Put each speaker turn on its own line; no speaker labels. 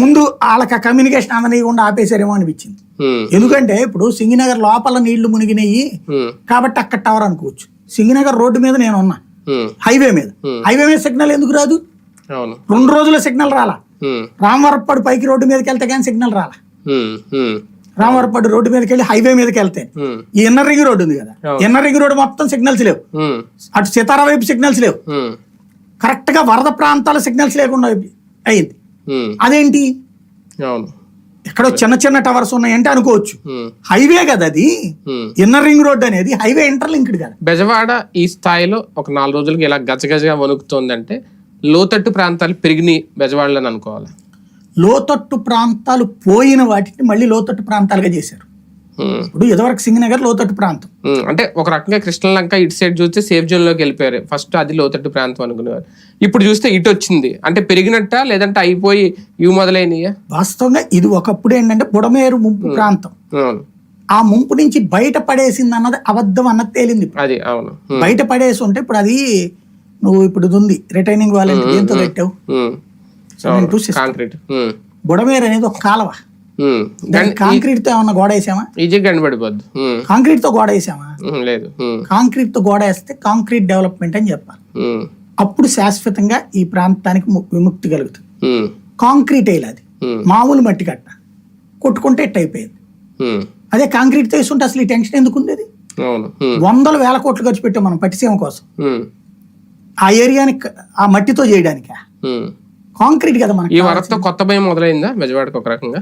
ముందు వాళ్ళకి ఆ కమ్యూనికేషన్ అందనీయకుండా ఆపేశారేమో అనిపించింది. ఎందుకంటే ఇప్పుడు సింగినగర్ లోపల నీళ్ళు మునిగినాయి. కాబట్టి అక్కడ టవర్ అనుకోవచ్చు. సింగినగర్ రోడ్డు మీద నేను ఉన్నా. హైవే మీద. హైవే మీద సిగ్నల్ ఎందుకు రాదు? రెండు రోజుల సిగ్నల్ రాలా. రామవరపడు పైకి రోడ్డు మీదకి వెళ్తే కానీ సిగ్నల్ రాలా. రామవరపడు రోడ్డు మీదకి వెళ్ళి హైవే మీదకి వెళ్తే. ఈ ఇన్నర్ రింగ్ రోడ్డు ఉంది కదా. ఇన్నర్ రింగ్ రోడ్డు మొత్తం సిగ్నల్స్ లేవు. అటు సితారా వైపు సిగ్నల్స్ లేవు. కరెక్ట్గా వరద ప్రాంతాల సిగ్నల్స్ లేకుండా అయింది అదేంటి? ఎక్కడో చిన్న చిన్న టవర్స్ ఉన్నాయంటే అనుకోవచ్చు. హైవే కదా అది. ఇన్నర్ రింగ్ రోడ్ అనేది హైవే ఇంటర్లింక్డ్ కదా.
బెజవాడ ఈ స్థాయిలో ఒక నాలుగు రోజులకి ఇలా గజగజగా వణుకుతోందంటే లోతట్టు ప్రాంతాలు పెరిగినాయి బెజవాడలో అనుకోవాలి.
లోతట్టు ప్రాంతాలు పోయిన వాటిని మళ్ళీ లోతట్టు ప్రాంతాలుగా చేశారు. ఇప్పుడు ఇదివరకు సింగనగర్ లోతట్టు ప్రాంతం.
ఉమ్, అంటే ఒక రకంగా కృష్ణలంక ఇటు సైడ్ చూస్తే సేఫ్ జోన్లోకి వెళ్ళిపోయారు. ఫస్ట్ అది లోతట్టు ప్రాంతం అనుకునేవారు. ఇప్పుడు చూస్తే ఇటు వచ్చింది. అంటే పెరిగినట్ట లేదంటే అయిపోయి ఇవి మొదలైనయా?
వాస్తవంగా ఇది ఒకప్పుడు ఏంటంటే బుడమేరు ముంపు ప్రాంతం.
అవును
ఆ ముంపు నుంచి బయట పడేసింది అన్నది అబద్ధం అన్నది తేలింది.
అది అవును.
బయట పడేసి ఉంటే ఇప్పుడు అది నువ్వు ఇప్పుడు ఉంది. రిటైనింగ్ వాలెంట్ దేంతో పెట్టావు.
కాంక్రీట్
బుడమేరు అనేది ఒక కాలువ. కాంక్రీట్తో ఏమన్నా గోడ వేసామా?
ఈజీ గండిపడిపోద్ది ఉమ్,
కాంక్రీట్తో గోడ వేసామా?
లేదు.
కాంక్రీట్తో గోడ వేస్తే కాంక్రీట్ డెవలప్మెంట్ అని చెప్పాలి. అప్పుడు శాశ్వతంగా ఈ ప్రాంతానికి విముక్తి కలుగుతుంది. కాంక్రీట్ వేయాలి అది. మామూలు మట్టి కట్ట. కొట్టుకుంటే ఎట్ అయిపోయేది. అదే కాంక్రీట్ వేస్తుంటే అసలు ఈ టెన్షన్ ఎందుకు
ఉమ్,
వందల వేల కోట్లు ఖర్చు పెట్టాం మనం పట్టిసీమ కోసం. ఆ ఏరియాని ఆ మట్టితో చేయడానికి. కాంక్రీట్ కదా మనకి
ఈ వరదతో కొత్త భయం మొదలైందా? బెజవాడకి ఒక రకంగా?